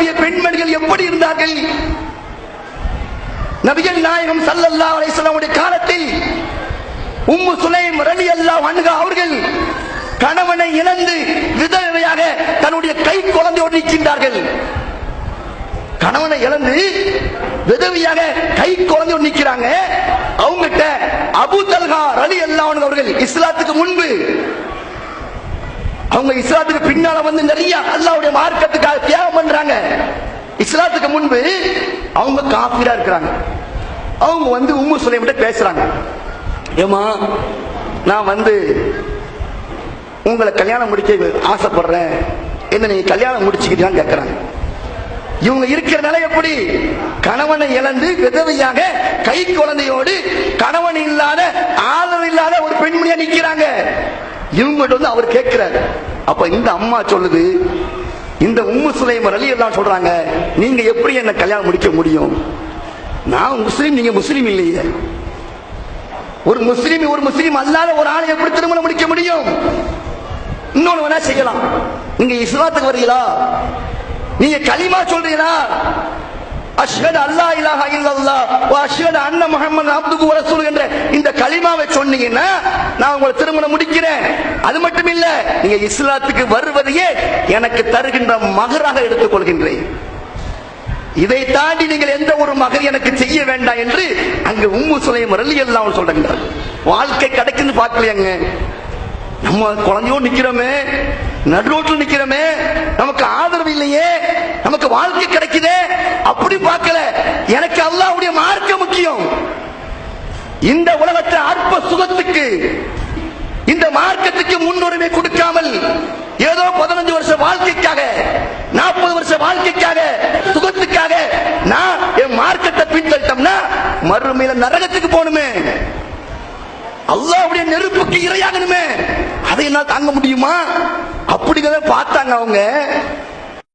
அரபிய பெண்மணிகள் எப்படி இருந்தார்கள்? நபிகள் நாயகம் சல்லல்லா அலைஹி காலத்தில் உம்மு சுலைம் ரலி அல்லா அணுகா அவர்கள் கணவனை இழந்து விதவையாக தன்னுடைய கை குழந்தையோடு நிற்கின்றார்கள் கணவனை இழந்து விதவியாக கை குழந்தை நிற்கிறாங்க அவங்ககிட்ட அபு தல்கா ரலி அல்லாவன் அவர்கள் இஸ்லாத்துக்கு முன்பு அவங்க இஸ்லாத்துக்கு பின்னால வந்து நிறைய அல்லாவுடைய மார்க்கத்துக்காக இஸ்லாத்துக்கு அவங்க காபிரா இருக்கிறாங்க. அவங்க வந்து உம்மு சுலைமிட்ட பேசுறாங்க. ஏமா நான் வந்து உங்களை கல்யாணம் முடிக்க ஆசைப்படுறேன். என்ன நீங்க கல்யாணம் முடிச்சுக்கிட்டான்னு கேட்கறாங்க இவங்க இருக்கிற நிலை எப்படி? கணவனை இழந்து விதவையாக கை குழந்தையோடு கணவன் இல்லாத ஆதரவு இல்லாத ஒரு பெண்மணியா நிக்கிறாங்க. இவங்ககிட்ட வந்து அவர் கேட்கிறார் அப்ப இந்த அம்மா சொல்லுது இந்த உம்மு சுலைமர் அலி எல்லாம் சொல்றாங்க நீங்க எப்படி என்ன கல்யாணம் முடிக்க முடியும்? நான் முஸ்லீம் நீங்க முஸ்லீம் இல்லையே. ஒரு முஸ்லீம் ஒரு முஸ்லீம் அல்லாத ஒரு ஆளை எப்படி திருமணம் முடிக்க முடியும்? இன்னொன்னு வேணா செய்யலாம். நீங்க இஸ்லாத்துக்கு வரீங்களா? நீங்க களிமா சொல்றீங்களா? அஷ்ஹது அல்லா இலாஹ இல்லல்லாஹ் வ அஷ்ஹது அன்ன முஹம்மது அப்துஹு வ ரசூலுஹு என்ற இந்த களிமாவை சொன்னீங்கன்னா நான் உங்களை திருமணம் முடிக்கிறேன். அது மட்டும் இல்ல நீங்க இஸ்லாத்துக்கு வருவதையே எனக்கு தருகின்ற மகராக எடுத்துக்கொள்கின்றேன். இதை தாண்டி நீங்கள் எந்த ஒரு மகன் எனக்கு செய்ய வேண்டாம் என்று அங்கு உம்மு சுலையம் ரலி எல்லாம் சொல்றாங்க வாழ்க்கை கிடைக்குன்னு பார்க்கலையாங்க? நம்ம குழந்தையோடு நிக்கிறோமே நடுரோட்டில் நிக்கிறோமே நமக்கு ஆதரவு இல்லையே நமக்கு வாழ்க்கை கிடைக்குதே அப்படி பார்க்கல. எனக்கு அல்லாவுடைய மார்க்க முக்கியம். இந்த உலக அற்ப இந்த மார்க்கத்துக்கு முன்னுரிமை கொடுக்காமல் ஏதோ பதினஞ்சு வருஷ வாழ்க்கைக்காக நாற்பது வருஷ வாழ்க்கைக்காக சுகத்துக்காக நான் என் மார்க்கத்தை பின்தட்டோம்னா மறுமையில நரகத்துக்கு போகணுமே. அல்லாவுடைய நெருப்புக்கு இரையாகணுமே. அதை என்னால் தாங்க முடியுமா? அப்படிங்கிறத பார்த்தாங்க அவங்க.